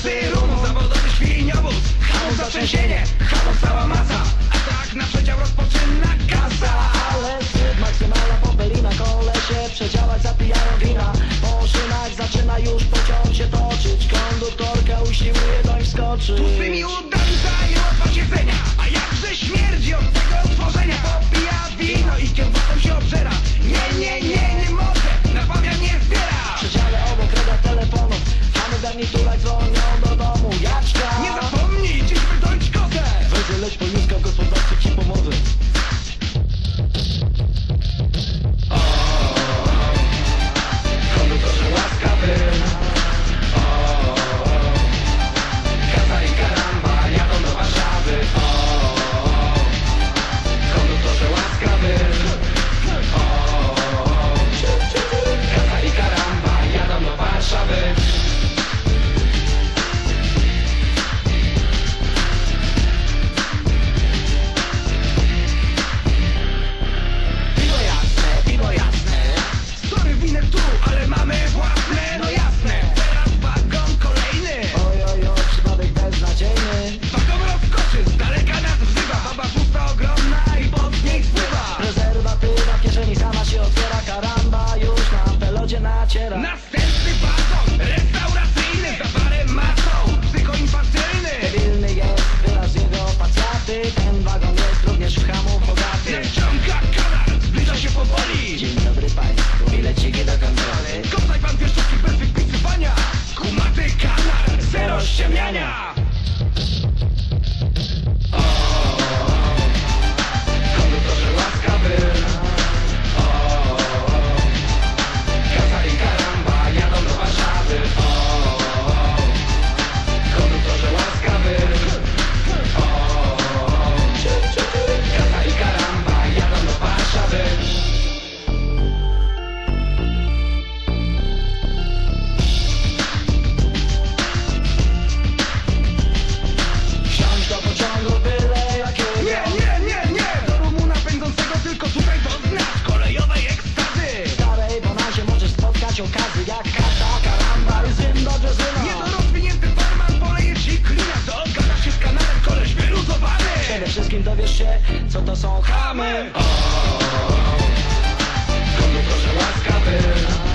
Wszyscy runą zawodowy świniowóz Chaos zatrzęsienie, chaos cała masa Atak na przedział rozpoczyna kasa. Ale syp maksymalna popelina Kolesie przedziałać zapijają wina. Po szynach zaczyna już pociąg się toczyć. Konduktorka usiłuje doń wskoczyć Tu swymi uda Niedorozwinięty barman poleje ci klina Dogada się z kanałem, koleś wyluzowany Przede wszystkim dowiesz się, co to są chamy. O, komu proszę łaskawy